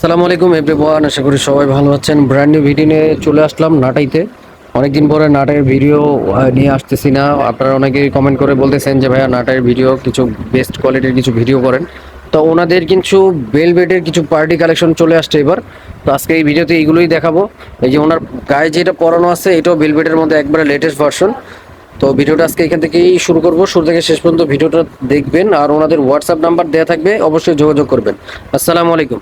আসসালামু আলাইকুম এভরিওয়ান আশা করি সবাই ভালো আছেন। ব্র্যান্ড নিউ ভিডিও নিয়ে চলে আসলাম নাটাইতে। অনেকদিন পরে নাটের ভিডিও নিয়ে আসতেছি না। আপনারা অনেকেই কমেন্ট করে বলতেছেন যে, ভাইয়া নাটের ভিডিও কিছু বেস্ট কোয়ালিটির কিছু ভিডিও করেন। তো ওনাদের কিছু বেলভেটের কিছু পার্টি কালেকশন চলে আসছে এবার। তো আজকে এই ভিডিওতে এইগুলোই দেখাবো। এই যে ওনার গায়ে যেটা পরানো আছে, এটাও বেলভেটের মধ্যে একবারে লেটেস্ট ভার্সন তো ভিডিওটা আজকে এখান থেকেই শুরু করব। শুরু থেকে শেষ পর্যন্ত ভিডিওটা দেখবেন। আর ওনাদের হোয়াটসঅ্যাপ নাম্বার দেওয়া থাকবে, অবশ্যই যোগাযোগ করবেন। আসসালামু আলাইকুম।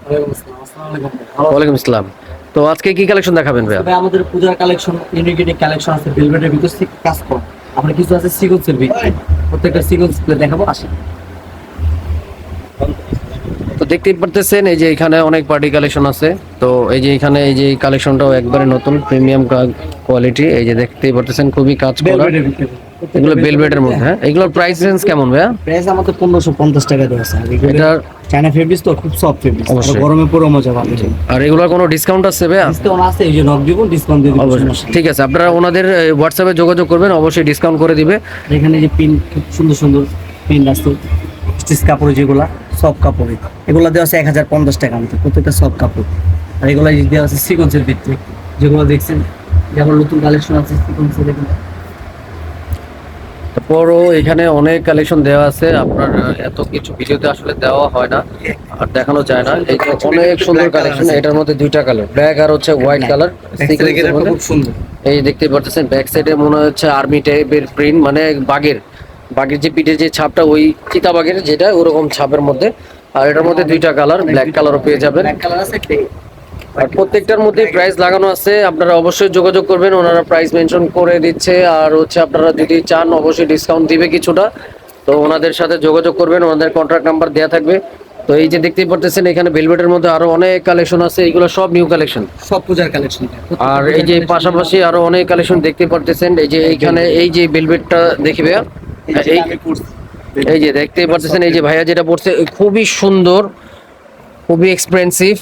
ওয়ালাইকুম আসসালাম। তো আজকে কি কালেকশন দেখাবেন তবে আমাদের পূজার কালেকশন ইউনিকেটিক কালেকশন আছে ভেলভেটের ভিতর থেকে কাজ করা আমরা কিছু আছে সিকোয়েন্সের ভিতরে। প্রত্যেকটা সিকোয়েন্স দেখাবো আসেন তো দেখতেই পারতেছেন এই যে এখানে অনেক পার্টি কালেকশন আছে। তো এই যে এখানে এই যে কালেকশনটাও একবারে নতুন প্রিমিয়াম কোয়ালিটি এই যে দেখতেই পারতেছেন খুবই কাজ করা। এগুলো বেলভেটের মধ্যে হ্যাঁ? এগুলোর প্রাইস রেঞ্জ কেমন ভাইয়া? প্রাইস আমাদের পনেরোশো পঞ্চাশ টাকা দেওয়া আছে। এটা চায়না ফেব্রিক্স তো খুব সফট ফেব্রিক্স। গরমে পুরো মজা পাবে। আর এগুলোর কোনো ডিসকাউন্ট আছে ভাইয়া? ডিসকাউন্ট আছে এই যে নক দিব ডিসকাউন্ট দিয়ে দিব ঠিক আছে আপনারা ওনাদের হোয়াটসঅ্যাপে যোগাযোগ করবেন অবশ্যই ডিসকাউন্ট করে দিবে। এখানে যে পিন খুব সুন্দর সুন্দর পিন আছে স্টিচ কাপড় যেগুলা সব কাপড়ে এগুলো দেওয়া আছে এক হাজার পঞ্চাশ টাকা মতো প্রত্যেকটা সব কাপড়। আর এগুলা দেওয়া আছে সিকোয়েন্সের ভিত্তি যেগুলো দেখছেন যেমন নতুন কালেকশন আছে সিকোয়েন্সের এগুলো তারপরও এখানে অনেক কালেকশন দেওয়া আছে। আপনার এত কিছু ভিডিওতে আসলে দেওয়া হয় না আর দেখানো যায় না। এই যে অনেক সুন্দর কালেকশন এটার মধ্যে দুইটা কালার ব্ল্যাক আর হচ্ছে হোয়াইট কালার খুব সুন্দর। এই দেখতে পাচ্ছেন ব্যাক সাইডে মনে হচ্ছে আর্মি টাইপের প্রিন্ট মানে বাঘের বাঘের যে পিঠের যে ছাপটা ওই চিতা বাঘের যেটা ওরকম ছাপের মধ্যে। আর এটার মধ্যে দুইটা কালার ব্ল্যাক কালারও পেয়ে যাবেন। প্রত্যেকটার মধ্যে প্রাইস লাগানো আছে আপনারা অবশ্যই যোগাযোগ করবেন ওনারা প্রাইস মেনশন করে দিচ্ছে আর হচ্ছে আপনারা যদি চান অবশ্যই ডিসকাউন্ট দিবে কিছুটা। তো ওনাদের সাথে যোগাযোগ করবেন ওনাদের কন্ট্রাক্ট নাম্বার দেওয়া থাকবে। তো এই যে দেখতেই পারতেছেন এখানে ভেলভেটের মধ্যে আরও অনেক কালেকশন আছে এগুলো সব নিউ কালেকশন সব পূজার কালেকশন আর এই যে পাশাপাশি আরও অনেক কালেকশন দেখতে পারতেছেন এই যে এইখানে এই যে ভেলভেটটা দেখবে এই যে দেখতেই পারতেছেন এই যে ভাইয়া যেটা পড়ছে খুবই সুন্দর খুবই এক্সপেন্সিভ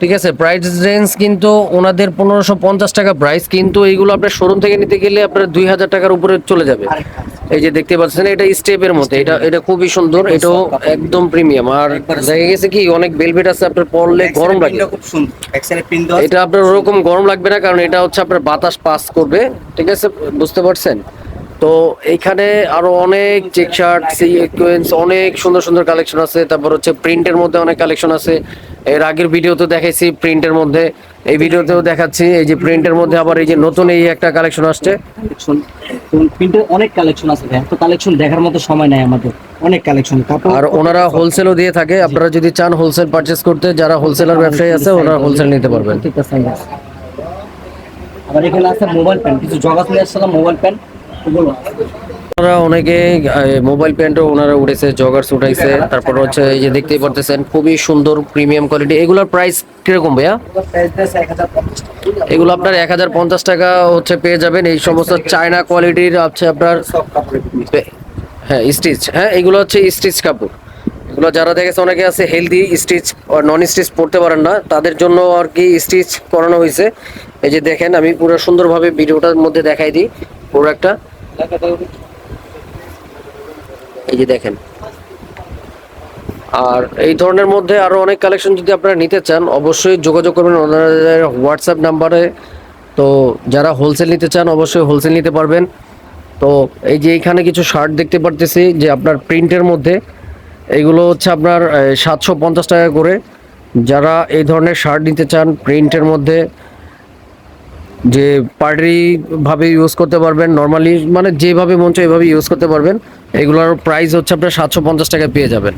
ঠিক আছে প্রাইস রেঞ্জ কিন্তু ওনাদের পনেরোশো পঞ্চাশ টাকা প্রাইস কিন্তু এইগুলো আপনার শোরুম থেকে নিতে গেলে আপনার দুই হাজার টাকার উপরে চলে যাবে। এই যে দেখতে পাচ্ছেন এটা স্টেপের মধ্যে এটা এটা খুবই সুন্দর এটাও একদম প্রিমিয়াম আর দেখা গেছে কি অনেক বেলভেট আছে আপনার পরলে গরম লাগে। এটা আপনার ওরকম গরম লাগবে না কারণ এটা হচ্ছে আপনার বাতাস পাস করবে ঠিক আছে বুঝতে পারছেন? তো এইখানে আরও অনেক চেক শার্ট সিকোয়েন্স অনেক সুন্দর সুন্দর কালেকশন আছে তারপর হচ্ছে প্রিন্টের মধ্যে অনেক কালেকশন আছে। এর আগের ভিডিওতে দেখাইছি প্রিন্টের মধ্যে। এই ভিডিওতেও দেখাচ্ছি এই যে প্রিন্টের মধ্যে আবার এই যে নতুন এই একটা কালেকশন আসছে। প্রিন্টের অনেক কালেকশন আছে ভাই। এত কালেকশন দেখার মতো সময় নাই আমাদের। অনেক কালেকশন কাপড় আর ওনারা হোলসেলও দিয়ে থাকে। আপনারা যদি চান হোলসেল পারচেস করতে যারা হোলসেলার ব্যবসায়ী আছে ওনারা হোলসেল নিতে পারবেন। আবার এখানে আছে মোবাইল প্যান্ট কিছু জগা নিয়ে আসছিলাম মোবাইল প্যান্ট ওনারা অনেকে মোবাইল প্যান্টও ওনারা উঠেছে জগার্স উঠাইছে তারপর হচ্ছে এই যে দেখতেই পারতেছেন খুবই সুন্দর প্রিমিয়াম কোয়ালিটি এগুলোর প্রাইস কীরকম ভাইয়া? এগুলো আপনার এক হাজার পঞ্চাশ টাকা হচ্ছে পেয়ে যাবেন। এই সমস্ত চায়না কোয়ালিটির আছে আপনার হ্যাঁ স্টিচ হ্যাঁ এগুলো হচ্ছে স্টিচ কাপড়। এগুলো যারা দেখেছে অনেকে আছে হেলদি স্টিচ নন স্টিচ পড়তে পারেন না। তাদের জন্য আর কি স্টিচ করানো হয়েছে। এই যে দেখেন আমি পুরো সুন্দরভাবে ভিডিওটার মধ্যে দেখাই দিই। পুরো একটা এই যে দেখেন। আর এই ধরনের মধ্যে আরও অনেক কালেকশন যদি আপনারা নিতে চান, অবশ্যই যোগাযোগ করবেন ওনাদের হোয়াটসঅ্যাপ নাম্বারে। তো যারা হোলসেল নিতে চান, অবশ্যই হোলসেল নিতে পারবেন। তো এই যে এখানে কিছু শার্ট দেখতে পারতেছি, যে আপনার প্রিন্টের মধ্যে। এগুলো হচ্ছে আপনার সাতশো পঞ্চাশ টাকা করে। যারা এই ধরনের শার্ট নিতে চান প্রিন্টের মধ্যে যে পার্টি ভাবে ইউজ করতে পারবেন নর্মালি মানে যেভাবে মন চায় এভাবে ইউজ করতে পারবেন। এগুলোর প্রাইস হচ্ছে আপনার সাতশো পঞ্চাশ টাকায় পেয়ে যাবেন।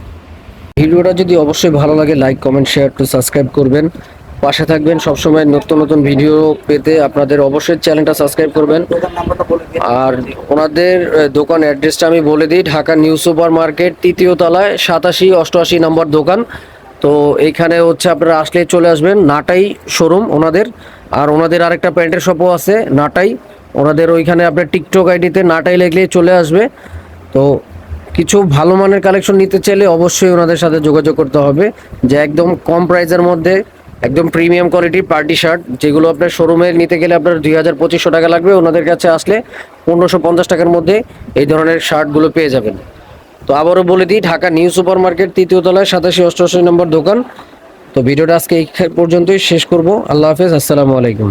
ভিডিওটা যদি অবশ্যই ভালো লাগে like comment share to subscribe করবেন। পাশে থাকবেন সবসময় নতুন নতুন ভিডিও পেতে। আপনাদের অবশ্যই চ্যানেলটা সাবস্ক্রাইব করবেন। আর ওনাদের দোকান অ্যাড্রেসটা আমি বলে দিই, ঢাকা নিউ সুপার মার্কেট তৃতীয় তলায় সাতাশি অষ্টআশি নম্বর দোকান। তো এইখানে হচ্ছে আপনারা আসলে চলে আসবেন, নাটাই শোরুম ওনাদের। আর ওনাদের আরেকটা প্যান্টের শপও আছে, নাটাই। ওনাদের ওইখানে আপনার টিকটক আইডিতে নাটাই লিখলেই চলে আসবে। তো কিছু ভালো মানের কালেকশন নিতে চাইলে অবশ্যই ওনাদের সাথে যোগাযোগ করতে হবে, যে একদম কম প্রাইসের মধ্যে, একদম প্রিমিয়াম কোয়ালিটির পার্টি শার্ট যেগুলো আপনার শোরুমে নিতে গেলে আপনার দুই হাজার পঁচিশশো টাকা লাগবে। ওনাদের কাছে আসলে পনেরোশো পঞ্চাশ টাকার মধ্যে এই ধরনের শার্টগুলো পেয়ে যাবেন। তো আবারও বলে দিই, ঢাকা নিউ সুপার মার্কেট তৃতীয় তলায় সাতাশি অষ্টআশি নম্বর দোকান। তো ভিডিওটা আজকে এই পর্যন্তই শেষ করব। আল্লাহ হাফেজ আসসালামু আলাইকুম।